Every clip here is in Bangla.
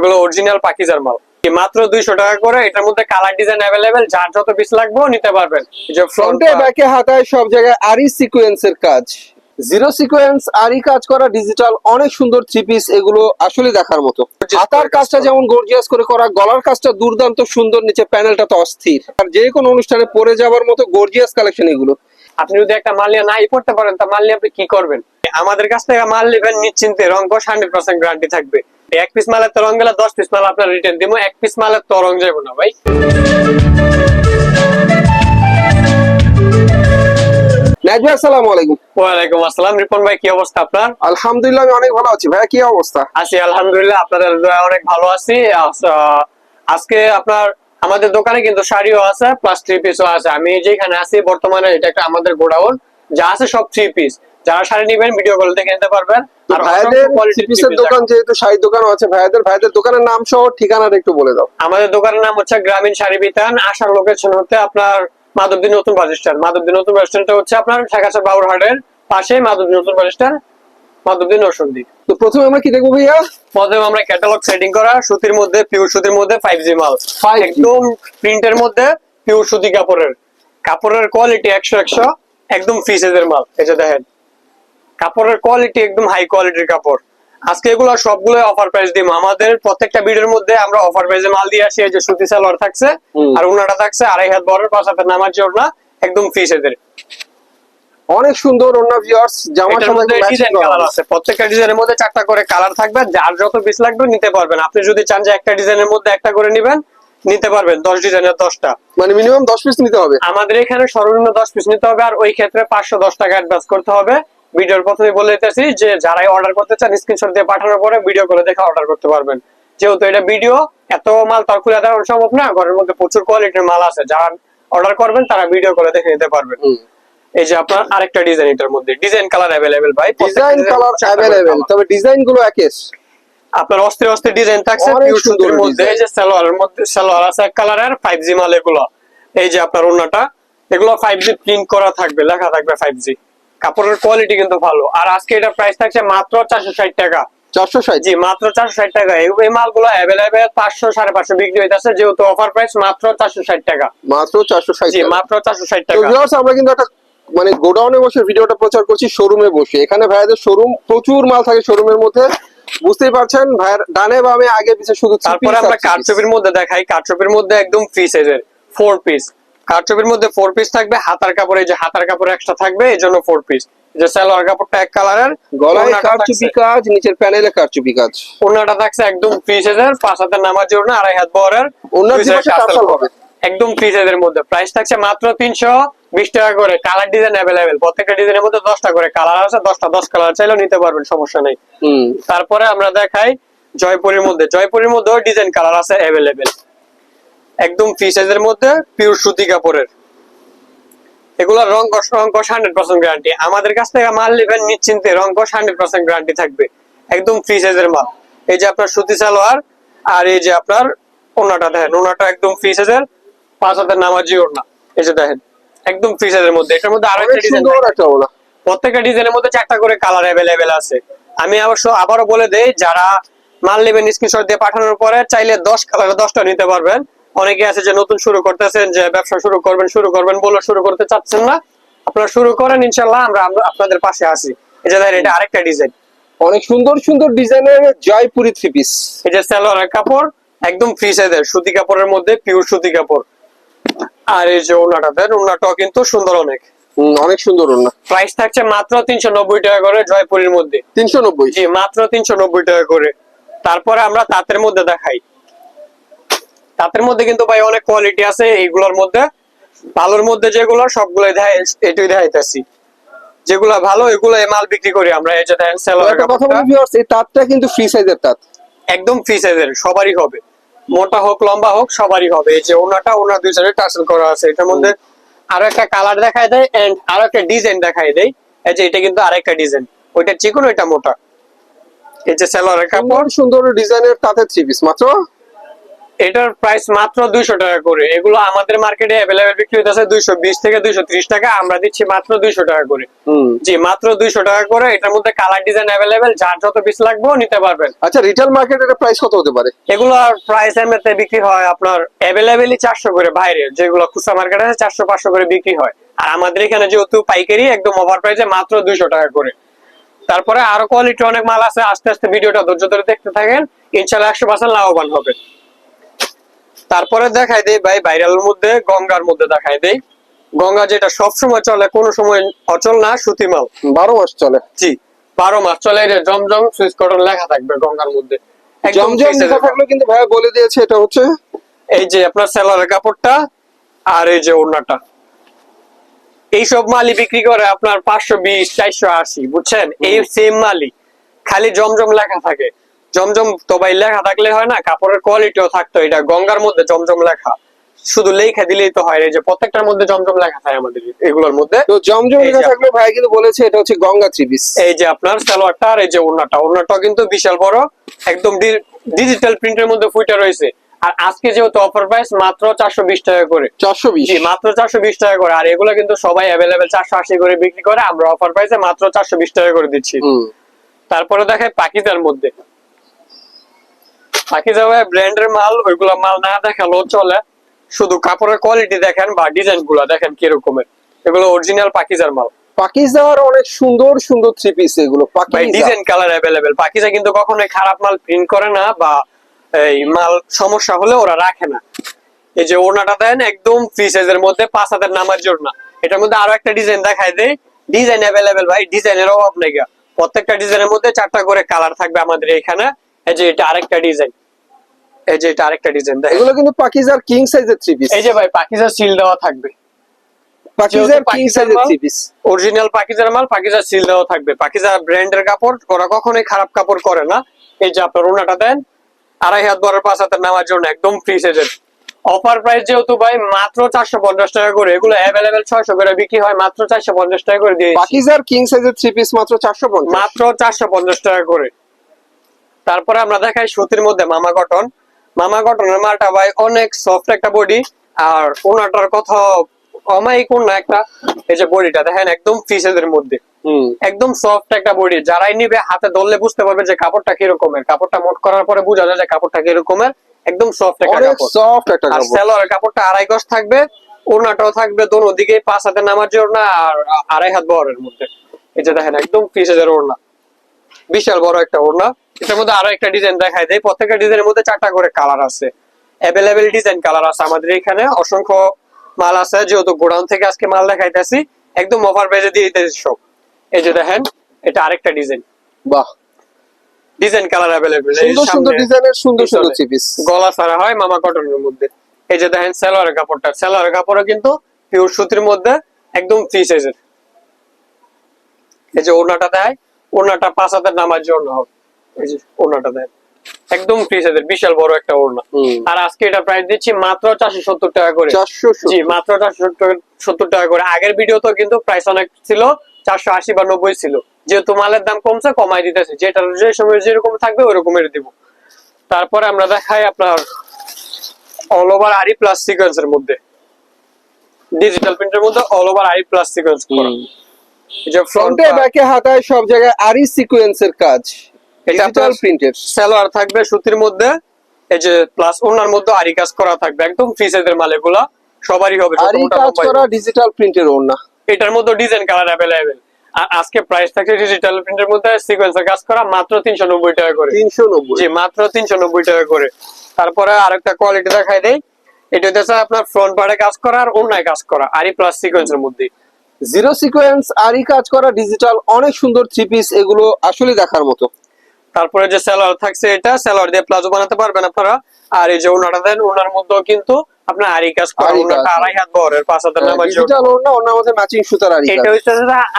এগুলো অরিজিনাল পাকিজার মাল। মাত্র দুইশো টাকা করে এটার মধ্যে কালার ডিজাইন অ্যাভেলেবেল যার যত পিস লাগবে নিতে পারবেন। যে ফ্রন্টে ব্যাকে হাতায় সব জায়গায় আরই সিকোয়েন্সের কাজ। জিরো সিকোয়েন্স আরই কাজ করা ডিজিটাল অনেক সুন্দর থ্রি পিস এগুলো আসলে দেখার মতো। হাতার কাজটা যেমন গর্জিয়াস করে করা গলার কাজটা দুর্দান্ত সুন্দর নিচে প্যানেলটা তো অস্থির। আর যে কোনো অনুষ্ঠানে পরে যাওয়ার মতো গর্জিয়াস কালেকশন এগুলো। আপনি যদি একটা মাল নিয়ে নাই পড়তে পারেন তা মাল নিয়ে আপনি কি করবেন? আমাদের কাছ থেকে মাল নেবেন নিশ্চিন্তে রং কষ হান্ড্রেড পার্সেন্ট গ্যারান্টি থাকবে। এক পিস মালের তো রং গেলে দশ পিস মাল আপনার রিটার্ন দিব এক পিস মালের তো রং যাব না ভাই। নাইজ আসসালামু আলাইকুম। ওয়ালাইকুম আসসালাম রিপন ভাই কি অবস্থা আপনার? আলহামদুলিল্লাহ আমি অনেক ভালো আছি। ভাইয়া কি অবস্থা? আছি আলহামদুলিল্লাহ আপনাদের অনেক ভালো আছি। আজকে আপনার আমাদের দোকানে কিন্তু শাড়িও আছে প্লাস থ্রি পিসও আছে। আমি যেখানে আছি বর্তমানে এটা একটা আমাদের গোডাউন। যা আছে সব থ্রি পিস যারা শাড়ি নিবেন ভিডিও কল দেখে নিতে পারবেন। আর ভাইয়াদের অসংখ্য quality থ্রি three পিসের piece দোকান যেহেতু শাড়ির দোকানও আছে ভাইয়াদের ভাইয়াদের দোকানের নাম সহ ঠিকানাটা একটু বলে দাও। আমাদের দোকানের নাম হচ্ছে গ্রামীণ শাড়ি বিতান আসার লোকেশন হচ্ছে আপনার মাধবদী নতুন বাস স্ট্যান্ড। মাধবদী নতুন বাস স্ট্যান্ডটা হচ্ছে আপনার ঢাকা বাবুরহাটের পাশে মাধবদী নতুন বাস স্ট্যান্ড মাধবদী নরসন্দী তো প্রথমে আমরা কি দেখব ভাইয়া? প্রথমে আমরা ক্যাটালগ সেটিং করা সুতির মধ্যে পিওর সুতির মধ্যে ফাইভ জি মাল। 5G একদম প্রিন্টের মধ্যে পিওর সুতি কাপড়ের। কাপড়ের কোয়ালিটি একশো একশো একদম ফ্রি সাইজের মাল। এই যে দেখেন কাপড়ের কোয়ালিটি একদম হাই কোয়ালিটির কাপড়। আজকে এগুলো সবগুলো অফার প্রাইস দিব আমাদের প্রত্যেকটা ভিডিওর মধ্যে আমরা অফার প্রাইসে মাল দিয়ে আসি এই যে সুতি সালোয়ার থাকছে আর উনাটা থাকছে আড়াই হাত বড় পাঁচ হাতের নামার জন্য একদম ফ্রি সাইজের অনেক সুন্দর অন্য ভিউয়ার্স জামার সাথে ডিজাইন কালার আছে। প্রত্যেকটা ডিজাইনের মধ্যে চারটা করে কালার থাকবে যার যত পিস লাগবে নিতে পারবেন। আপনি যদি চান যে একটা ডিজাইনের মধ্যে একটা করে নিবেন নিতে পারবেন দশ ডিজাইনের দশটা। মানে মিনিমাম দশ পিস নিতে হবে। আমাদের এখানে সর্বনিম্ন দশ পিস নিতে হবে আর ওই ক্ষেত্রে পাঁচশো দশ টাকা অ্যাডভান্স করতে হবে। ভিডিওর প্রথমে বলে দিতেছি যে যারাই অর্ডার করতে চান স্ক্রিনশট দিয়ে পাঠানোর পরে ভিডিও করে দেখে অর্ডার করতে পারবেন। যেহেতু এটা ভিডিও এত মাল তার খুলে দেওয়া সম্ভব না ঘরের মধ্যে প্রচুর কোয়ালিটির মাল আছে। যারা অর্ডার করবেন তারা ভিডিও করে দেখে নিতে পারবেন। এই যে আপনার আরেকটা ডিজাইন এটার মধ্যে। ডিজাইন কালার অ্যাভেলেবেল ভাই ডিজাইন কালার অ্যাভেলেবেল তবে ডিজাইনগুলো একেস আপনার অস্থির অস্থির ডিজাইন থাকছে পিওর সুন্দর মধ্যে এই যে সালোয়ারের মধ্যে সালোয়ার আছে এক কালারের ফাইভ জি মাল এগুলো। এই যে আপনার ওন্নাটা এগুলো ফাইভ জি প্রিন্ট করা থাকবে লেখা থাকবে ফাইভ জি কাপড়ের কোয়ালিটি কিন্তু ভালো। আর আজকে এটা প্রাইস থাকছে মাত্র চারশো ষাট টাকা। চারশো ষাট? জি মাত্র চারশো ষাট টাকা। এই মালগুলো অ্যাভেলেবেল পাঁচশো সাড়ে পাঁচশো বিক্রি হইতেছে যেহেতু অফার প্রাইস মাত্র চারশো ষাট টাকা। মাত্র চারশো ষাট জি মাত্র চারশো ষাট টাকা। আমরা কিন্তু একটা মানে গোডাউনে বসে ভিডিওটা প্রচার করছি শোরুমে বসে। এখানে ভাইয়াদের শোরুম প্রচুর মাল থাকে শোরুমের মধ্যে। বুঝতেই পারছেন ভাইয়ার ডানে বামে আগে পিছে শুধু তারপরে আমরা three মধ্যে দেখাই। কারচুপির মধ্যে একদম ফ্রি সাইজের ফোর পিস কারচুপির মধ্যে ফোর পিস থাকবে হাতার কাপড় এই যে হাতার কাপড় এক্সট্রা থাকবে এই জন্য ফোর পিস যে সালোয়ার কাপড়টা এক কালারের গলায় কারচুপি কাজ নিচের প্যানেলে কারচুপি কাজ। ওনাটা থাকছে একদম সাইজের পাঁচ হাতের নামার জন্য আড়াই হাত বহরের। ওনার। একদম সাইজের মধ্যে। প্রাইস থাকছে মাত্র তিনশো বিশ টাকা করে। কালার ডিজাইন অ্যাভেলেবেল প্রত্যেকটা ডিজাইনের মধ্যে দশটা করে কালার আছে দশটা দশ কালার চাইলেও নিতে পারবেন সমস্যা নেই। হুম। তারপরে আমরা দেখাই জয়পুরের মধ্যে। জয়পুরের মধ্যেও ডিজাইন কালার আছে অ্যাভেলেবেল একদম ফ্রি সাইজের মধ্যে পিওর সুতি কাপড়ের। এগুলো রং কষ রং কষ হান্ড্রেড পার্সেন্ট গ্যারান্টি আমাদের কাছ থেকে মাল নেবেন নিশ্চিন্তে রং কষ হান্ড্রেড পার্সেন্ট গ্যারান্টি থাকবে। একদম ফ্রি সাইজের মাল। এই যে আপনার সুতি সালোয়ার আর এই যে আপনার ওনাটা দেখেন ওনাটা একদম ফ্রি সাইজের পাঁচ হাতের নামাজি ওনা এই যে দেখেন একদম ফ্রি সাইজের মধ্যে। এটার মধ্যে আরও একটা ডিজাইন প্রত্যেকটা ডিজাইনের মধ্যে চারটা করে কালার অ্যাভেলেবেল আছে। আমি অবশ্য আবারও বলে দেই যারা মাল নেবেন স্ক্রিনশট দিয়ে পাঠানোর পরে চাইলে দশ কালার দশটা নিতে পারবেন। অনেকে আছে যে নতুন শুরু করতেছেন যে ব্যবসা শুরু করবেন শুরু করবেন বলে শুরু করতে চাচ্ছেন না। আপনারা শুরু করেন ইনশাল্লাহ আমরা আমরা আপনাদের পাশে আছি। এই যে দেখেন এটা আরেকটা ডিজাইন অনেক সুন্দর সুন্দর ডিজাইনের জয়পুরি থ্রি পিস এই যে সালোয়ারের কাপড় একদম ফ্রি সাইজের সুতি কাপড়ের মধ্যে পিওর সুতি কাপড়। আর এই যে ওনাটা দেন ওনাটাও কিন্তু সুন্দর অনেক। অনেক সুন্দর ওনা প্রাইস থাকছে মাত্র তিনশো নব্বই টাকা করে জয়পুরের মধ্যে। তিনশো নব্বই। জি মাত্র তিনশো নব্বই টাকা করে। তারপরে আমরা তাঁতের মধ্যে দেখাই। তাঁতের মধ্যে কিন্তু ভাই অনেক কোয়ালিটি আছে এইগুলোর মধ্যে। ভালোর মধ্যে যেগুলো সবগুলো এটাই দেখাইতেছি। যেগুলো ভালো এগুলো মাল বিক্রি করি আমরা এই যে দেখেন তো সেলোয়ার কথা বলি ভিউয়ার্স এই তাঁতটা কিন্তু ফ্রি সাইজের তাঁত। একদম ফ্রি সাইজের সবারই হবে। মোটা হোক লম্বা হোক সবারই হবে। এই যে ওনাটা ওনার দুই সাইডে টার্সেল করা আছে। এটার মধ্যে আরও একটা কালার দেখায় দেয় এন্ড আরও একটা ডিজাইন দেখায় দেয়। এই যে এটা কিন্তু আরেকটা ডিজাইন ওইটা চিকন ওইটা মোটা। এই যে সেলোয়ারের কাপড়। সুন্দর সুন্দর ডিজাইনের তাঁতের থ্রি পিস মাত্র এটার প্রাইস মাত্র দুইশো টাকা করে। এগুলো আমাদের মার্কেটে অ্যাভেলেবেল বিক্রি হতেছে দুইশো বিশ থেকে দুইশো ত্রিশ টাকা আমরা দিচ্ছি মাত্র দুইশো টাকা করে। জি মাত্র দুইশো টাকা করে এটার মধ্যে কালার ডিজাইন অ্যাভেলেবেল যার যত পিস লাগবে নিতে পারবেন আচ্ছা রিটেল মার্কেটের প্রাইস কত হতে পারে? এগুলোর প্রাইস এমএতে বিক্রি হয় আপনার অ্যাভেলেবেলই চারশো করে বাইরে যেগুলো খুচরা মার্কেট আছে চারশো পাঁচশো করে বিক্রি হয়। আর আমাদের এখানে যেহেতু পাইকারি একদম ওভার প্রাইসে মাত্র দুইশো টাকা করে। তারপরে আরও কোয়ালিটি অনেক মাল আছে আস্তে আস্তে ভিডিওটা ধৈর্য ধরে দেখতে থাকেন ইনশাল্লাহ একশো পার্সেন্ট লাভবান হবে। তারপরে দেখাই দেই ভাই ভাইরালের মধ্যে গঙ্গার মধ্যে দেখাই দেই। গঙ্গা যেটা সব সময় চলে কোনো সময় অচল না সুতি মাল। বারো মাস চলে। জি বারো মাস চলে যে জমজম সুইচ কটন লেখা থাকবে গঙ্গার মধ্যে। জমজম লেখা এর কিন্তু ভাইয়া বলে দিয়েছে এটা হচ্ছে? এই যে আপনার সেলারের কাপড়টা আর এই যে ওড়নাটা। এইসব মালই বিক্রি করে আপনার পাঁচশো বিশ চারশো আশি বুঝছেন? এই সেম মালই। খালি জমজম লেখা থাকে। জমজম তো ভাই লেখা থাকলে হয় না কাপড়ের কোয়ালিটিও থাকতো এটা গঙ্গার মধ্যে জমজম লেখা। শুধু লেখা দিলেই তো হয় যে প্রত্যেকটার মধ্যে জমজম লেখা থাকে আমাদের এগুলোর মধ্যে। তো জমজম লেখা থাকলে ভাইয়া কিন্তু বলেছে এটা হচ্ছে গঙ্গা থ্রি পিস এই যে আপনার সালোয়ারটা আর এই যে ওড়নাটা ওড়নাটা কিন্তু বিশাল বড় একদম ডিজিটাল প্রিন্টের মধ্যে ফুটে রয়েছে। আর আজকে যেহেতু অফার প্রাইস মাত্র চারশো বিশ টাকা করে। চারশো বিশ। মাত্র চারশো বিশ টাকা করে। আর এগুলো কিন্তু সবাই অ্যাভেলেবেল চারশো আশি করে বিক্রি করে আমরা অফার প্রাইসে মাত্র চারশো বিশ টাকা করে দিচ্ছি। তারপরে দেখে পাকিজার মধ্যে। পাকিজা ভাই ব্র্যান্ডের মাল ওইগুলো মাল না দেখালেও চলে। শুধু কাপড়ের কোয়ালিটি দেখেন বা ডিজাইনগুলা দেখেন কিরকমের। এগুলো অরিজিনাল পাকিজার মাল। পাকিস্তান অনেক সুন্দর সুন্দর থ্রি পিস এগুলো। ডিজাইন কালার অ্যাভেলেবেল পাকিজা কিন্তু কখনোই খারাপ মাল প্রিন্ট করে না বা এই মাল সমস্যা হলে ওরা রাখে না। এই যে ওড়নাটা দেন একদম ফ্রি সাইজের মধ্যে পাঁচ হাতের নামার জন্য এটার মধ্যে আরও একটা ডিজাইন দেখায় দেয় ডিজাইন অ্যাভেলেবেল ভাই ডিজাইনের অভাব নেই প্রত্যেকটা ডিজাইনের মধ্যে চারটা করে কালার থাকবে আমাদের এখানে। এই যে এটা আরেকটা ডিজাইন এই যে এটা আরেকটা ডিজাইন এগুলো কিন্তু পাকিজার কিং সাইজের থ্রি পিস এই যে ভাই পাকিজা সিল দেওয়া থাকবে। পাকিজার কিং সাইজের থ্রি পিস অরিজিনাল পাকিজার মাল পাকিজা সিল দেওয়া থাকবে। পাকিজা ব্র্যান্ডের কাপড় ওরা কখনোই খারাপ কাপড় করে না। এই যে আপনার ওনাটা দেন আড়াই হাত বড় পাঁচ হাতের নামার জন্য একদম ফ্রি সাইজের অফার প্রাইস যেহেতু ভাই মাত্র চারশো পঞ্চাশ টাকা করে। এগুলো অ্যাভেলেবেল ছয়শো করে বিক্রি হয় মাত্র চারশো পঞ্চাশ টাকা করে দিয়ে পাকিজার কিং সাইজের থ্রি পিস মাত্র চারশো পঞ্চাশ। মাত্র চারশো পঞ্চাশ টাকা করে। তারপরে আমরা দেখাই সুতির মধ্যে মামা কটন মামা কটনের মালটা ভাই অনেক সফট একটা বডি আর ওনাটার কথা অমায়িক না একটা এই যে বডিটা দেখেন একদম ফিসেদের মধ্যে। একদম সফট একটা বডি যারাই নিবে হাতে ধরলে বুঝতে পারবে যে কাপড়টা কিরকমের। কাপড়টা মোট করার পরে বোঝা যায় যে কাপড়টা কিরকমের একদম সফট একটা কাপড়। সফট একটা আর কাপড়। সেলোয়ারের কাপড়টা আড়াই গজ থাকবে ওড়নাটাও থাকবে দোনো দিকে পাঁচ হাতে নামার জন্য আর আড়াই হাত বহরের মধ্যে। এই যে দেখেন একদম ফিসেজের ওড়না। বিশাল বড় একটা ওড়না। এটার মধ্যে আরও একটা ডিজাইন দেখায় দেয় প্রত্যেকটা ডিজাইনের মধ্যে চারটা করে কালার আছে। অ্যাভেলেবেল ডিজাইন কালার আছে আমাদের এখানে। অসংখ্য মাল আছে। যেহেতু গোডাউন থেকে আজকে মাল দেখাইতেছি একদম অফার প্রাইসে দিয়ে দিতেছি সব। এই যে দেখেন এটা আরেকটা ডিজাইন বাহ! ডিজাইন কালার অ্যাভেলেবেল সুন্দর সুন্দর ডিজাইনের সুন্দর সুন্দর থ্রি পিস গলা সারা হয় মামা কটনের মধ্যে। এই যে দেখেন সেলোয়ারের কাপড়টা। সেলোয়ারের কাপড়ও কিন্তু পিওর সুতির মধ্যে একদম ফ্রি সাইজের এই যে ওড়নাটা দেয় ওড়নাটা পাঁচ হাতের নামার জন্য হবে। এই যে ওড়নাটা একদম ফ্রি সাইজের বিশাল বড় একটা ওড়না। আর আজকে এটা প্রাইস দিচ্ছি মাত্র চারশো সত্তর টাকা করে। জি মাত্র চারশো সত্তর টাকা করে। আগের ভিডিও তো কিন্তু প্রাইস অনেক ছিল চারশো আশি বা নব্বই ছিল। যেহেতু মালের দাম কমছে কমাই দিতেছে। যেটা যে সময় যেরকম থাকবে ওরকমের দিব। তারপরে আমরা দেখাই আপনার অল ওভার আরি প্লাস সিকোয়েন্সের মধ্যে। ডিজিটাল প্রিন্টের মধ্যে অল ওভার আরি প্লাস সিকোয়েন্স করা। যে ফ্রন্ট ফ্রন্টে ব্যাকে হাতায় সব জায়গায় আরি সিকোয়েন্সের কাজ। এটা ডিজিটাল আপনার প্রিন্টের সালোয়ার থাকবে সুতির মধ্যে এই যে প্লাস ওনার মধ্যে আরি কাজ করা থাকবে একদম ফ্রি সাইজের মাল এগুলা সবারই হবে আরি কাজ করা ডিজিটাল প্রিন্টের ওড়না। এটার মধ্যে ডিজাইন কালার অ্যাভেলেবেল আর আজকে প্রাইস থাকছে ডিজিটাল প্রিন্টের মধ্যে সিকোয়েন্সের কাজ করা মাত্র টাকা করে। জি মাত্র টাকা তারপরে আরেকটা কোয়ালিটি দেখাই দেয় এটা হচ্ছে আপনার ফ্রন্ট পার্টে কাজ করা আর অন্যায় কাজ করা আরই প্লাস সিকোয়েন্সের মধ্যে। জিরো সিকোয়েন্স আরি কাজ করা ডিজিটাল অনেক সুন্দর থ্রি পিস এগুলো আসলে দেখার মতো। তারপরে যে স্যালোয়ার থাকছে এটা স্যালোয়ার দিয়ে প্লাজো বানাতে পারবেন আপনারা। আর এই যে ওনাটা দেন ওনার মধ্যেও কিন্তু আপনার আরি কাজ করা। ওনাটা আড়াই হাত বহরের পাঁচ হাতের ডিজিটাল ওড়নার মধ্যে ম্যাচিং সুতার আরি এটা হচ্ছে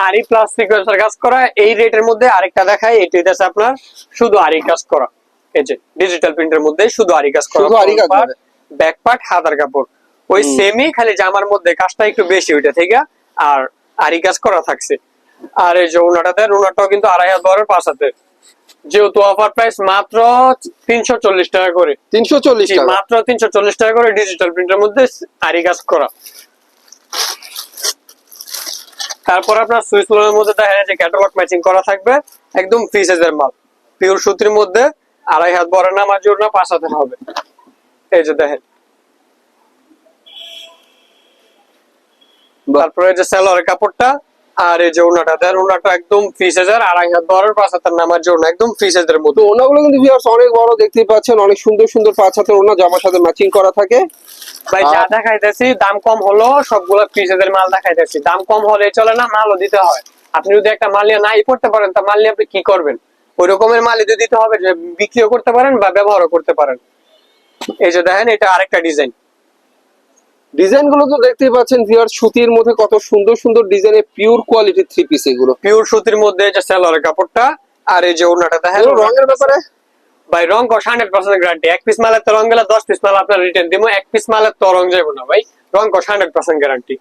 আরি প্লাস সিকোয়েন্সের কাজ করা এই রেটের মধ্যে আরেকটা দেখায় এটা হচ্ছে আপনার শুধু আরি কাজ করা। এই যে ডিজিটাল প্রিন্টের মধ্যে শুধু আরি কাজ করা শুধু আরি কাজ ব্যাক পার্ট হাতার কাপড়। ওই সেমই খালি জামার মধ্যে কাজটা একটু বেশি ওইটা থেকে আর আরি কাজ করা থাকছে। আর এই যে ওনাটা দেন ওনাটাও কিন্তু আড়াই হাত বড় পাঁচ হাতের। যেহেতু অফার প্রাইস মাত্র তিনশো চল্লিশ টাকা করে। তিনশো চল্লিশ মাত্র তিনশো চল্লিশ টাকা করে ডিজিটাল প্রিন্টের মধ্যে আরি কাজ করা। তারপর আপনার সুইচ লোনের মধ্যে দেখা যায় যে ক্যাটালগ ম্যাচিং করা থাকবে একদম ফ্রি সাইজের মাল। পিওর সুতির মধ্যে আড়াই হাত বড় না মাঝুর না পাঁচ হাতের হবে। এই যে দেখেন। তারপরে যে সেলোয়ারের কাপড়টা আর এই যে ওনাটা দেন ওনাটা একদম ফ্রি সাইজের আড়াই হাত বড় পাঁচ হাতের নামার জন্য একদম ফ্রি সাইজের তো মধ্যে ওনাগুলো কিন্তু ভিউয়ার্স অনেক বড় দেখতেই পাচ্ছেন অনেক সুন্দর সুন্দর পাঁচ হাতের ওনা জামার সাথে ম্যাচিং করা থাকে। ভাই যা দেখাইতেছি দাম কম হলো সবগুলো পিসেদের মাল দেখাইতেছি। দাম কম হলে চলে না মালও দিতে হয়। আপনি যদি একটা মাল নিয়ে নাই পড়তে পারেন তা মাল নিয়ে আপনি কি করবেন? ওই রকমের মালই তো দিতে হবে যে বিক্রিও করতে পারেন বা ব্যবহারও করতে পারেন। এই যে দেখেন এটা আরেকটা ডিজাইন ডিজাইনগুলো তো দেখতেই পাচ্ছেন ভিউয়ার্স সুতির মধ্যে কত সুন্দর সুন্দর ডিজাইনের পিওর কোয়ালিটির থ্রি পিস এগুলো। পিওর সুতির মধ্যে যে সেলোয়ারের কাপড়টা আর এই যে ওনাটা দেখেন এগুলো রঙের ব্যাপারে? ভাই রং কষ হান্ড্রেড পার্সেন্ট গ্যারান্টি এক পিস মালের তো রং গেলে দশ পিস মাল আপনার রিটার্ন দিব এক পিস মালের তো রং যাব না ভাই। রং কষ হান্ড্রেড পার্সেন্ট গ্যারান্টি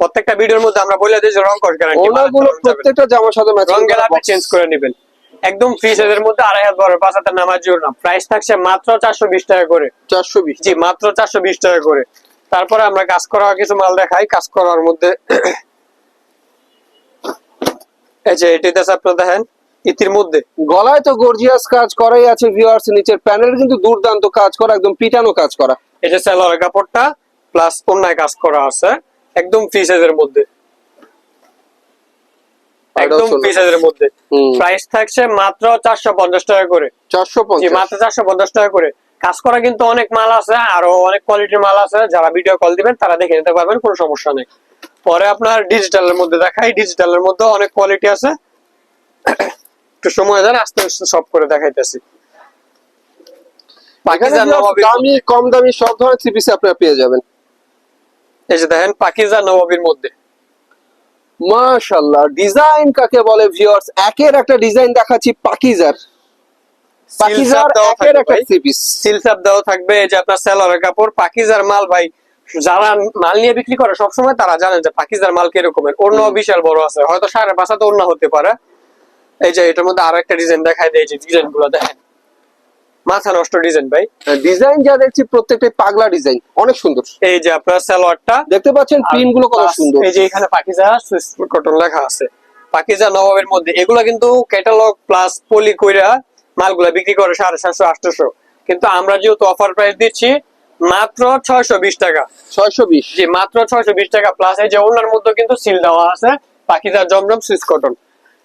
প্রত্যেকটা ভিডিওর মধ্যে আমরা বলে দিই যে রং কষ গ্যারান্টি ওনাগুলো প্রত্যেকটা জামার সাথে ম্যাচিং রং গেলে আপনি চেঞ্জ করে নেবেন। একদম ফ্রি সাইজের মধ্যে আড়াই হাত বড় পাঁচ হাতের নামার জন্য প্রাইস থাকছে মাত্র চারশো বিশ টাকা করে। চারশো বিশ। জি মাত্র চারশো বিশ টাকা করে। তারপরে আমরা কাজ করা কিছু মাল দেখাই। কাজ করার মধ্যে এই যে এটিতে আছে আপনার দেখেন ইতির মধ্যে। গলায় তো গর্জিয়াস কাজ করাই আছে ভিউয়ার্স নিচের প্যানেল কিন্তু দুর্দান্ত কাজ করা একদম পিটানো কাজ করা। যে কাপড়টা প্লাস অন্যায় কাজ করা আছে একদম ফ্রি সাইজের মধ্যে। একদম ফ্রি মধ্যে। প্রাইস থাকছে মাত্র চারশো পঞ্চাশ টাকা করে। চারশো মাত্র চারশো পঞ্চাশ টাকা করে। কাজ করা কিন্তু অনেক মাল আছে আরও অনেক কোয়ালিটির মাল আছে। যারা ভিডিও কল দিবেন তারা দেখে নিতে পারবেন কোনো সমস্যা নেই। পরে আপনার ডিজিটালের মধ্যে দেখাই। ডিজিটালের মধ্যে অনেক কোয়ালিটি আছে। একটু সময় দেন আস্তে আস্তে সব করে দেখাইতেছি। দামি কম দামি সব ধরনের থ্রি পিস আপনারা পেয়ে যাবেন। এই যে দেখেন পাকিজা নবাবির মধ্যে। মাশাআল্লাহ ডিজাইন কাকে বলে ভিউয়ার্স একের একটা ডিজাইন দেখাচ্ছি পাকিজার। পাকিজার একের একটা। থ্রি পিস সিলসাপ দেওয়া থাকবে এই যে আপনার সেলরের কাপড় পাকিজার মাল ভাই যারা মাল নিয়ে বিক্রি করে সবসময় তারা জানেন যে পাকিজার মাল কিরকমের। অন্য বিশাল বড় আছে হয়তো সাড়ে পাঁচ হাতে অন্য হতে পারে। এই যে এটার মধ্যে আরও একটা ডিজাইন দেখাই দেয় যে ডিজাইনগুলো দেখেন। মাথা নষ্ট ডিজাইন ভাই। ডিজাইন যা দেখছি প্রত্যেকটাই পাগলা ডিজাইন। অনেক সুন্দর। এই যে আপনার সালোয়ারটা দেখতে পাচ্ছেন প্রিন্টগুলো কত সুন্দর। এই যে এখানে পাকিজা কটন লেখা আছে। পাকিজা নবাবের মধ্যে এগুলো কিন্তু ক্যাটালগ প্লাস পলি কইরা মালগুলা বিক্রি করে সাড়ে সাতশো আটশো কিন্তু আমরা যেহেতু অফার প্রাইস দিচ্ছি মাত্র ছয়শো বিশ টাকা। ছয়শো বিশ। জি মাত্র ছয়শো বিশ টাকা প্লাস এই যে ওনার মধ্যে কিন্তু সিল দেওয়া আছে পাকিজা জমজম সুইস কটন।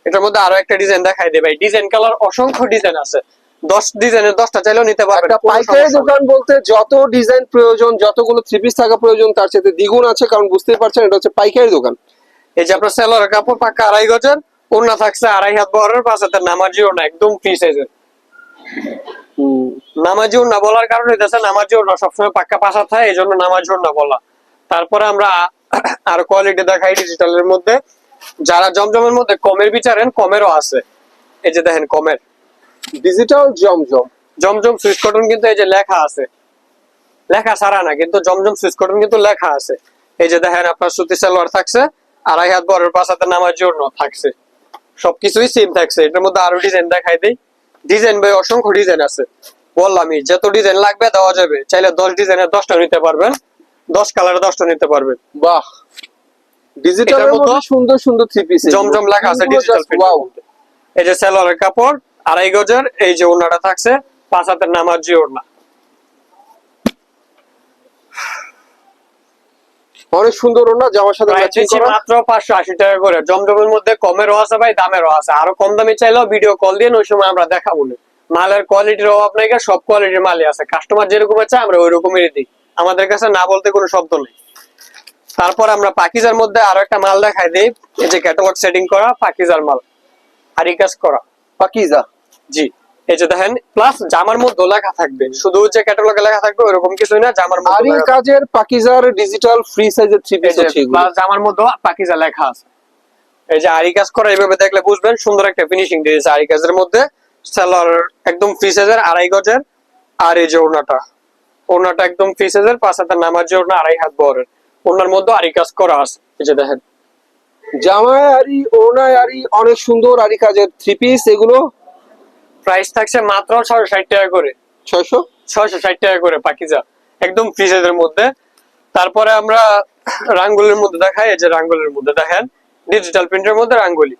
এটার মধ্যে আরও একটা ডিজাইন দেখাই দেবে ডিজাইন কালার অসংখ্য ডিজাইন আছে। দশ ডিজাইনের দশটা চাইলেও নিতে পারবেন। একটা পাইকারি দোকান বলতে যত ডিজাইন প্রয়োজন যতগুলো থ্রি পিস থাকা প্রয়োজন তার সাথে দ্বিগুণ আছে কারণ বুঝতেই পারছেন এটা হচ্ছে পাইকারি দোকান। এই যে আপনার কাপড় পাকা আড়াই গজের ওড়না থাকছে আড়াই হাত বহরের পাঁচ হাতের নামাজি ওড়না একদম ফ্রি সাইজের নামাজি ওড়না বলার কারণে হইতেছে নামাজি ওড়না সবসময় পাক্কা পাশা থাকে এই জন্য নামাজি ওড়না বলা। তারপরে আমরা আর কোয়ালিটি দেখাই ডিজিটালের মধ্যে। যারা জমজমের মধ্যে কমের বিচারেন কমেরও আছে। এই যে দেখেন কমের। ডিজিটাল জমজম জমজম সুইচ কটন কিন্তু এই যে লেখা আছে। লেখা ছাড়া না কিন্তু জমজম সুইচ কটন কিন্তু লেখা আছে। এই যে দেখেন আপনার সুতি সালোয়ার থাকছে আড়াই হাত বরের পাঁচ হাতে নামার জন্য থাকছে। সবকিছুই সেম থাকছে এটার মধ্যে আরও ডিজাইন দেখাই দিই। ডিজাইন ভাই অসংখ্য ডিজাইন আছে। বললামই যত ডিজাইন লাগবে দেওয়া যাবে। চাইলে দশ ডিজাইনের দশটা নিতে পারবেন। দশ কালারের দশটা নিতে পারবেন। বাহ! মধ্যে সুন্দর সুন্দর থ্রি পিস জমজম লেখা আছে ডিজিটাল ওয়াও এই যে সালোয়ারের কাপড় আড়াই গজের এই যে ওড়নাটা থাকছে পাঁচ হাতের নামার জি ওড়না। অনেক সুন্দর ওনা জামার সাথে ম্যাচিং করা। মাত্র পাঁচশো আশি টাকা করে। জমজমের মধ্যে কমেরও আছে ভাই দামেরও আছে। আরও কম দামে চাইলেও ভিডিও কল ওই সময় আমরা দেখাবো না। মালের কোয়ালিটির অভাব নাই সব কোয়ালিটির মালই আছে। কাস্টমার যেরকম চায় আমরা ওই রকমেরই দিই। আমাদের কাছে না বলতে কোনো শব্দ নেই। তারপর আমরা পাকিজার মধ্যে আরও একটা মাল দেখাই দিই। এই যে ক্যাটালগ সেটিং করা পাকিজার মাল। হারি কাজ করা। পাকিজা? জি। এই যে দেখেন প্লাস জামার মধ্যে লেখা থাকবে। শুধু যে ক্যাটালগে লেখা থাকবে ওরকম কিছুই না জামার মধ্যে আরি কাজের পাকিজার ডিজিটাল ফ্রি সাইজের থ্রি পিস আছে প্লাস জামার মধ্যে পাকিজা লেখা আছে। এই যে আরি কাজ করা এইভাবে দেখলে বুঝবেন সুন্দর একটা ফিনিশিং দিয়েছে আরি কাজের মধ্যে। সেলার একদম ফ্রি সাইজের আড়াই গজের। আর এই যে ওড়নাটা ওড়নাটা একদম ফ্রি সাইজের পাঁচ হাতের নামার যে ওড়না আড়াই হাত বহরের ওড়নার মধ্যে আরি কাজ করা আছে। এই যে দেখেন। জামায় আরি ওনায় আরি অনেক সুন্দর আরি কাজের থ্রি পিস এগুলো। প্রাইস থাকছে মাত্র ছয়শো ষাট টাকা করে। ছয়শো? ছয়শো ষাট টাকা করে পাকিজা। একদম ফ্রিজের মধ্যে। তারপরে আমরা রাঙ্গুলির মধ্যে দেখাই এই যে রাঙ্গুলির মধ্যে দেখেন। ডিজিটাল প্রিন্টের মধ্যে রাঙ্গুলি।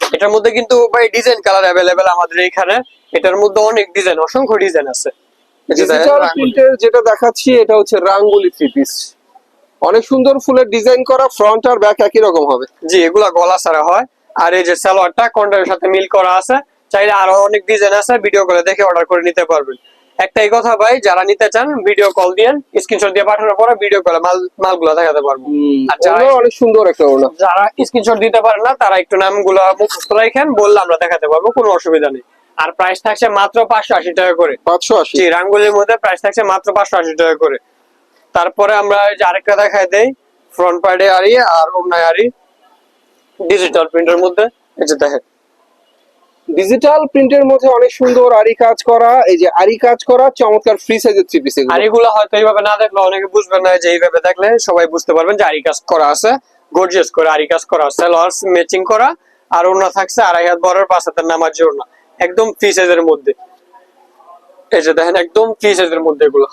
এটার মধ্যে কিন্তু ভাই ডিজাইন কালার অ্যাভেলেবেল আমাদের এইখানে। এটার মধ্যে অনেক ডিজাইন অসংখ্য ডিজাইন আছে। ডিজিটাল। প্রিন্টের যেটা দেখাচ্ছি এটা হচ্ছে রাঙ্গুলি থ্রি পিস অনেক সুন্দর ফুলের ডিজাইন করা ফ্রন্ট আর ব্যাক একই রকম হবে। জি এগুলা গলা ছাড়া হয়। আর এই যে সালোয়ারটা কন্টারের সাথে মিল করা আছে। চাইলে আরও অনেক ডিজাইন আছে ভিডিও করে দেখে অর্ডার করে নিতে পারবেন। একটাই কথা ভাই যারা নিতে চান ভিডিও কল দিয়ে স্ক্রিনশট দিয়ে পাঠানোর পরে ভিডিও কলে মাল মালগুলো দেখাতে পারব। আর যারা অনেক সুন্দর একটা ওনা যারা স্ক্রিনশট দিতে পারে না তারা একটু নামগুলো মুখস্থ রাখেন বললে আমরা দেখাতে পারব কোনো অসুবিধা নেই। আর প্রাইস থাকছে মাত্র পাঁচশো আশি টাকা করে। পাঁচশো আশি। রাঙ্গুলির মধ্যে প্রাইস থাকছে মাত্র পাঁচশো আশি টাকা করে। তারপরে আমরা এই যে আরেকটা দেখাই দেই ফ্রন্ট পার্টে আরি আর অন্যায় আরি ডিজিটাল প্রিন্টের মধ্যে। এই যে দেখেন। ডিজিটাল প্রিন্টের মধ্যে অনেক সুন্দর আরি কাজ করা এই যে আরি কাজ করা চমৎকার ফ্রি সাইজের থ্রি পিস আর এগুলো। হয়তো এইভাবে না দেখলে অনেকে বুঝবেন না যে এইভাবে দেখলে সবাই বুঝতে পারবেন যে আরি কাজ করা আছে গর্জিয়াস করে আরি কাজ করা সেলোয়ার ম্যাচিং করা আর ওনা থাকছে আড়াই হাত বড়ের পাঁচ হাতের নামার জন্য একদম ফ্রি সাইজের মধ্যে। এই যে দেখেন একদম ফ্রি সাইজের মধ্যে এগুলো।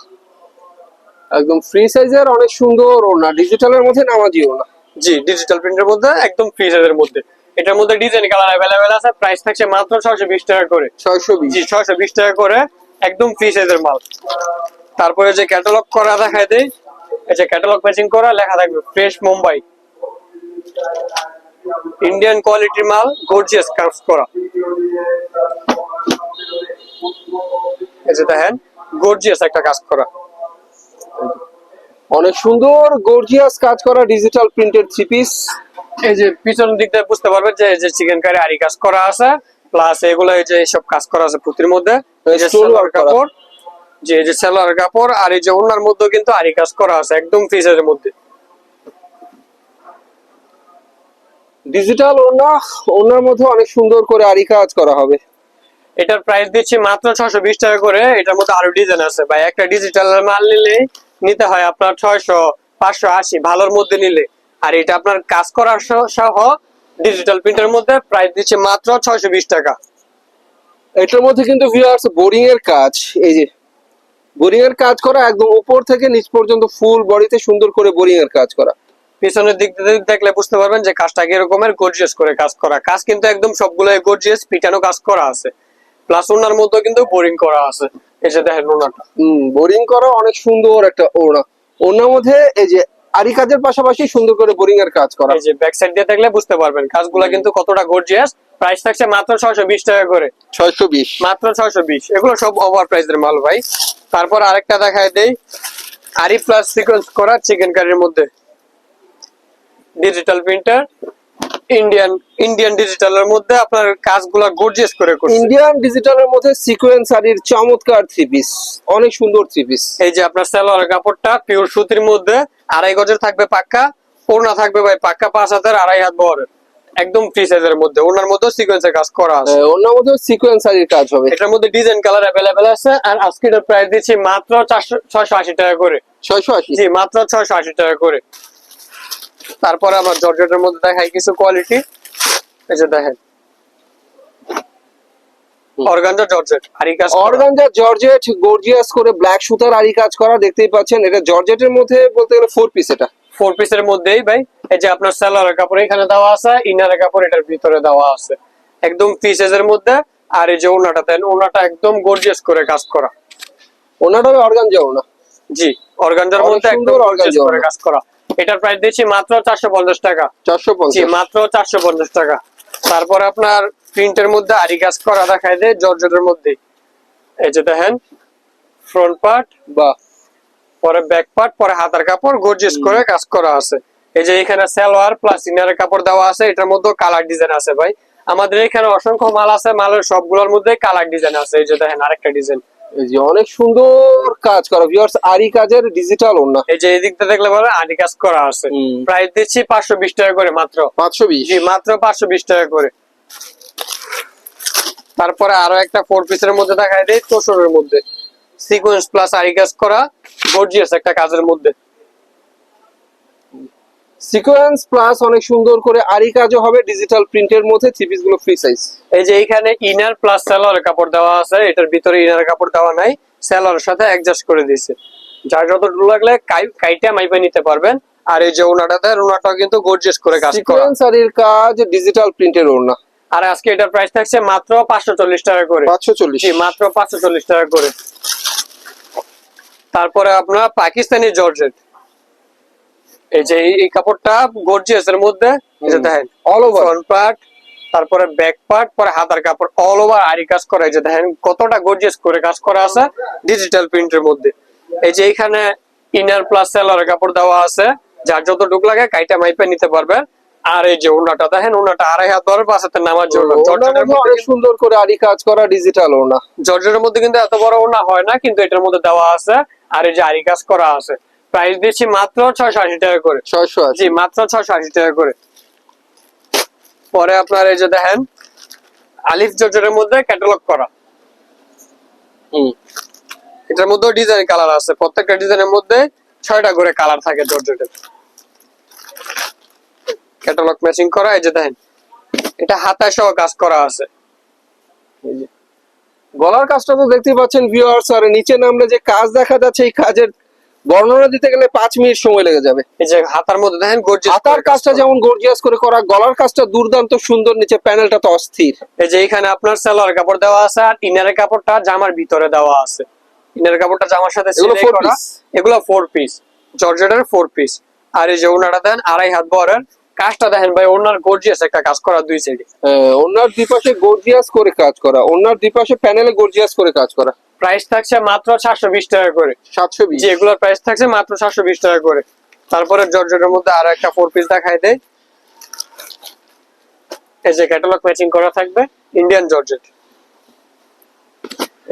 একদম ফ্রি সাইজের অনেক সুন্দর ওনা ডিজিটালের মধ্যে নামাজি ওনা জি ডিজিটাল প্রিন্টের মধ্যে একদম ফ্রি সাইজের মধ্যে। এটার মধ্যে ডিজাইন কালার অ্যাভেলেবেল আছে। প্রাইস থাকছে মাত্র ছয়শো বিশ টাকা করে। ছয়শো বিশ। জি ছয়শো বিশ টাকা করে একদম ফ্রি সাইজের মাল। তারপরে যে ক্যাটালগ করা দেখায় দেয় এই যে ক্যাটালগ ম্যাচিং করা লেখা থাকবে ফ্রেশ মুম্বাই ইন্ডিয়ান কোয়ালিটির মাল গর্জিয়াস কাজ করা। এই যে দেখেন গর্জিয়াস একটা কাজ করা। অনেক সুন্দর গর্জিয়াস কাজ করা ডিজিটাল প্রিন্টেড থ্রি পিস এই যে পিছনের দিক দিয়ে বুঝতে পারবেন যে এই যে চিকেন কারি আরি কাজ করা আছে প্লাস এগুলো এই যে সব কাজ করা আছে পুঁতির মধ্যে। কাপড় যে এই যে সালোয়ার কাপড় আর এই যে ওনার মধ্যে কিন্তু আরি কাজ করা আছে একদম ফ্রিজের মধ্যে। ডিজিটাল ওনা ওনার মধ্যে অনেক সুন্দর করে আরি কাজ করা হবে। এটার প্রাইস দিচ্ছি মাত্র ছয়শো বিশ টাকা করে এটার মধ্যে আরও ডিজাইন আছে। ভাই একটা ডিজিটাল মাল নিলে নিতে হয় আপনার ছয়শো পাঁচশো আশি ভালোর মধ্যে নিলে। আর এটা আপনার কাজ করার সহ- ডিজিটাল প্রিন্টের মধ্যে প্রাইস দিচ্ছে মাত্র ছয়শো বিশ টাকা। এটার মধ্যে কিন্তু ভিউয়ার্স বোরিং এর কাজ এই যে বোরিং এর কাজ করা একদম উপর থেকে নিচ পর্যন্ত ফুল বডিতে সুন্দর করে বোরিং এর কাজ করা। পিছনের দিক দেখলে বুঝতে পারবেন যে কাজটা কি রকমের গর্জিয়াস করে কাজ করা। কাজ কিন্তু একদম সবগুলো গর্জিয়াস পিটানো কাজ করা আছে। প্লাস ওনার মধ্যে কিন্তু বোরিং করা আছে। এই যে দেখেন ওনাটা হুম বোরিং করা অনেক সুন্দর একটা ওড়না। ওড়নার মধ্যে এই যে আরি কাজের পাশাপাশি সুন্দর করে বোরিং এর কাজ করা। এই যে ব্যাক সাইড দিয়ে দেখলে বুঝতে পারবেন কাজগুলো কিন্তু কতটা গর্জিয়াস প্রাইস থাকছে মাত্র ছয়শো বিশ টাকা করে। ছয়শো বিশ। মাত্র ছয়শো বিশ। এগুলো সব ওভার প্রাইসের মাল ভাই। তারপর আরেকটা দেখায় দেই। আরি প্লাস সিকোয়েন্স করা চিকেন কারির মধ্যে। ডিজিটাল প্রিন্টার ইন্ডিয়ান ইন্ডিয়ান ডিজিটালের মধ্যে আপনার কাজগুলো গর্জিয়াস করে করছে। ইন্ডিয়ান ডিজিটালের মধ্যে সিকোয়েন্স আরির চমৎকার থ্রি পিস অনেক সুন্দর থ্রি পিস এই যে আপনার সালোয়ার কাপড়টা পিওর সুতির মধ্যে। আড়াই গজের থাকবে পাক্কা ওড়না থাকবে ভাই পাক্কা পাঁচ হাজার আড়াই হাত বহরের। একদম ফ্রি সাইজের মধ্যে। ওনার মধ্যে সিকোয়েন্সের কাজ করা আছে। ওনার মধ্যে সিকোয়েন্স আরির কাজ হবে। এটার মধ্যে ডিজাইন কালার অ্যাভেলেবেল আছে আর আজকে এটার প্রাইস দিচ্ছি মাত্র চারশো ছয়শো আশি টাকা করে। ছয়শো আশি? জি মাত্র ছয়শো আশি টাকা করে। তারপরে আমার জর্জেটের মধ্যে দেখাই কিছু কোয়ালিটি এই যে দেখেন। অর্গানজা জর্জেট আর কাজ অর্গানজা জর্জেট গর্জিয়াস করে ব্ল্যাক সুতার আরি কাজ করা দেখতেই পাচ্ছেন এটা জর্জেটের মধ্যে বলতে গেলে ফোর পিস এটা। ফোর পিসের মধ্যেই ভাই এই যে আপনার সালোয়ারের কাপড় এখানে দেওয়া আছে ইনারের কাপড় এটার ভিতরে দেওয়া আছে। একদম মধ্যে আর এই যে ওনাটা দেন ওনাটা একদম গর্জিয়াস করে কাজ করা। ওনাটা অর্গানজা ওনা। জি অর্গানজার মধ্যে একদম করে কাজ করা। এটার প্রাইস দিচ্ছি মাত্র চারশো পঞ্চাশ টাকা। চারশো মাত্র চারশো পঞ্চাশ টাকা। তারপর আপনার প্রিন্টের মধ্যে আরি কাজ করা দেখায় দেয় জর্জেটের মধ্যে। এই যে দেখেন ফ্রন্ট পার্ট বা পরে ব্যাক পার্ট পরে হাতার কাপড় গর্জিয়াস করে কাজ করা আছে। এই যে এখানে সালোয়ার প্লাস ইনারের কাপড় দেওয়া আছে এটার মধ্যে কালার ডিজাইন আছে ভাই। আমাদের এখানে অসংখ্য মাল আছে মালের সবগুলোর মধ্যে কালার ডিজাইন আছে। এই যে দেখেন আরেকটা ডিজাইন এই যে অনেক সুন্দর কাজ করা ভিউয়ার্স আরি কাজের ডিজিটাল ওনা এই যে এই দিকটা দেখলে বলে আরি কাজ করা আছে। প্রাইস দিচ্ছি পাঁচশো বিশ টাকা করে মাত্র। পাঁচশো বিশ। জি মাত্র পাঁচশো বিশ টাকা করে। তারপরে আরও একটা ফোর পিসের মধ্যে দেখায় দেয় তোষরের মধ্যে। সিকোয়েন্স প্লাস আরি কাজ করা গর্জিয়াস একটা কাজের মধ্যে। সিকোয়েন্স প্লাস অনেক সুন্দর করে আরি কাজও হবে ডিজিটাল প্রিন্টের মধ্যে থ্রি পিসগুলো ফ্রি সাইজ এই যে এইখানে ইনার প্লাস সেলোয়ারের কাপড় দেওয়া আছে এটার ভিতরে ইনার কাপড় দেওয়া নাই সেলোয়ারের সাথে অ্যাডজাস্ট করে দিয়েছে। যার যতটুকু লাগলে কাই- কাইটা মাইপে নিতে পারবেন আর এই যে ওনাটা দেয় ওনাটাও কিন্তু গর্জিয়াস করে কাজ করা। সিকোয়েন্স আরির কাজ ডিজিটাল প্রিন্টের ওড়না। আর আজকে এটার প্রাইস থাকছে মাত্র পাঁচশো চল্লিশ টাকা করে। পাঁচশো চল্লিশ। মাত্র পাঁচশো চল্লিশ টাকা করে। তারপরে আপনার পাকিস্তানি জর্জেট। এই যে এই- কাপড়টা গর্জিয়াস এর মধ্যে দেখেন অল ওভার ফ্রন্ট পার্ট তারপরে ব্যাক পার্ট পরে হাতার কাপড় অল ওভার আরি কাজ করা যে দেখেন কতটা গর্জিয়াস করে কাজ করা আছে ডিজিটাল প্রিন্টের মধ্যে। এই যে এখানে ইনার প্লাস সেলারের কাপড় দেওয়া আছে যার যত যতটুকু লাগে কাইটা মাইপে নিতে পারবেন। আর এই যে ওনাটা দেখেন ওনাটা আড়াই হাত ধরে বাসাতে নামার জন্য। জর্জেটের মধ্যে অনেক সুন্দর করে আরি কাজ করা ডিজিটাল ওড়না। জর্জেটের মধ্যে কিন্তু এত বড় ওনা হয় না কিন্তু এটার মধ্যে দেওয়া আছে আর এই যে আরি কাজ করা আছে। প্রাইস দিচ্ছি মাত্র ছয়শো আশি টাকা করে। ছয়শো আশি। জি মাত্র ছয়শো আশি টাকা করে। পরে আপনার এই যে দেখেন আলিফ জর্জেটের মধ্যে ক্যাটালগ করা। হুম। এটার মধ্যে ডিজাইন কালার আছে। প্রত্যেকটা ডিজাইনের মধ্যে ছয়টা করে কালার থাকে জর্জেটের। ক্যাটালগ ম্যাচিং করা এই যে দেখেন এটা হাতায় সহ কাজ করা আছে। এই যে গলার কাজটা তো দেখতেই পাচ্ছেন ভিউয়ার্স আর নিচে নামলে যে কাজ দেখা যাচ্ছে এই কাজের বর্ণনা দিতে গেলে পাঁচ মিনিট সময় লেগে যাবে। এই যে হাতার মধ্যে দেখেন গর্জিয়াস হাতার কাজটা যেমন গর্জিয়াস করে করা গলার কাজটা দুর্দান্ত সুন্দর নিচে প্যানেলটা তো অস্থির। এই যে এখানে আপনার সেলোয়ার কাপড় দেওয়া আছে আর ইনারের কাপড়টা জামার ভিতরে দেওয়া আছে। ইনারের কাপড়টা জামার সাথে এগুলো four করা। এগুলো ফোর পিস জর্জেটের ফোর পিস আর এই যে ওনাটা দেন আড়াই হাত বরের কাজটা দেখেন ভাই ওনার গর্জিয়াস একটা কাজ করা দুই সাইডে ওনার দুই পাশে গর্জিয়াস করে কাজ করা। ওনার দুই পাশে প্যানেলে গর্জিয়াস করে কাজ করা। প্রাইস থাকছে মাত্র সাতশো বিশ টাকা করে। সাতশো বিশ। এগুলোর প্রাইস থাকছে মাত্র সাতশো বিশ টাকা করে। তারপরে জর্জেটের মধ্যে আরও একটা ফোর পিস দেখাই দেয় এই যে ক্যাটালগ ম্যাচিং করা থাকবে ইন্ডিয়ান জর্জেট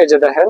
এই যে দেখেন।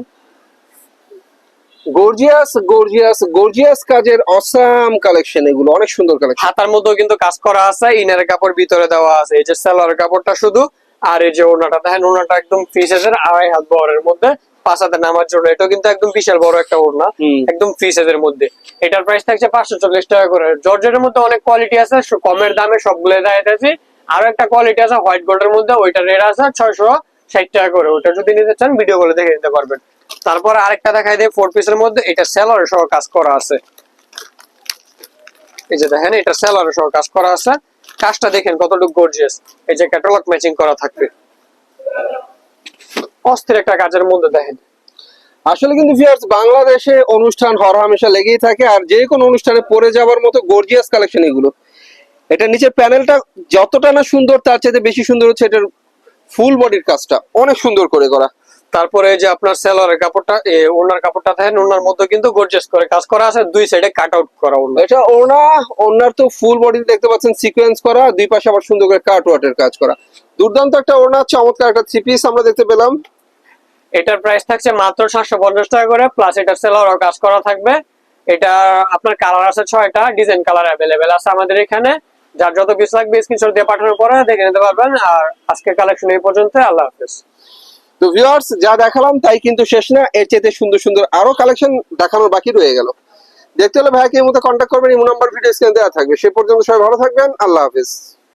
গর্জিয়াস গর্জিয়াস গর্জিয়াস কাজের অসাম কালেকশন এগুলো অনেক সুন্দর কালেকশন হাতার মধ্যেও কিন্তু কাজ করা আছে ইনারের কাপড় ভিতরে দেওয়া আছে এই যে সালোয়ার কাপড়টা শুধু আর এই যে ওনাটা দেখেন ওনাটা একদম ফিসেসের আড়াই হাত বড়ের মধ্যে পাঁচ হাতে নামার জন্য এটাও কিন্তু একদম বিশাল বড় একটা ওড়না। একদম ফিসেসের মধ্যে। এটার প্রাইস থাকছে পাঁচশো চল্লিশ টাকা করে। জর্জেটের মধ্যে অনেক কোয়ালিটি আছে কমের দামে সবগুলো দেখাইতেছি আরও একটা কোয়ালিটি আছে হোয়াইট গোল্ডের মধ্যে ওইটা রেট আছে ছয়শো ষাট টাকা করে। ওইটা যদি নিতে চান ভিডিও করে দেখে নিতে পারবেন। তারপর আরেকটা দেখাই দেয় ফোর পিসের মধ্যে, এটা সেলর সহ কাজ করা আছে। এই যে দেখেন, এটা সেলার সহ কাজ করা আছে। কাজটা দেখেন কতটুকু গর্জিয়াস এই যে ক্যাটালগ ম্যাচিং করা থাকবে। অস্থির একটা কাজের মধ্যে দেখেন। আসলে কিন্তু ভিউয়ার্স বাংলাদেশে অনুষ্ঠান হর হামেশা লেগেই থাকে, আর যে কোনো অনুষ্ঠানে পরে যাওয়ার মতো গর্জিয়াস কালেকশন এগুলো। এটা নিচে প্যানেলটা যতটা না সুন্দর, তার চাইতে বেশি সুন্দর হচ্ছে এটার ফুল বডির কাজটা। অনেক সুন্দর করে করা। তারপরে যে আপনার সেলরের কাপড়টা ওনার কাপড়টা দেখেন ওনার মধ্যে কিন্তু গর্জিয়াস করে কাজ করা আছে দুই সাইডে কাট আউট করা ওনার এটা ওনা ওনার তো ফুল বডি দেখতে পাচ্ছেন সিকোয়েন্স করা দুই পাশে আবার সুন্দর করে কাট ওয়াটের কাজ করা। দুর্দান্ত একটা ওনা চমৎকার একটা থ্রি পিস আমরা দেখতে পেলাম। এটার প্রাইস থাকছে মাত্র সাতশো পঞ্চাশ টাকা করে প্লাস এটার সেলরও কাজ করা থাকবে। এটা আপনার কালার আছে ছয়টা ডিজাইন কালার অ্যাভেলেবেল আছে আমাদের এখানে। যার যত কিছু লাগবে স্ক্রিনশট দিয়ে পাঠানোর পরে দেখে নিতে পারবেন। আর আজকে কালেকশন এই পর্যন্ত আল্লাহ হাফেজ। তো ভিউয়ার্স যা দেখালাম তাই কিন্তু শেষ না, এর চাইতে সুন্দর সুন্দর আরও কালেকশন দেখানোর বাকি রয়ে গেল। দেখতে হলে ভাইকে এই মতো কন্ট্যাক্ট করবেন, এই নাম্বার ভিডিও স্ক্রিনে দেওয়া থাকবে। সে পর্যন্ত সবাই ভালো থাকবেন, আল্লাহ হাফিজ।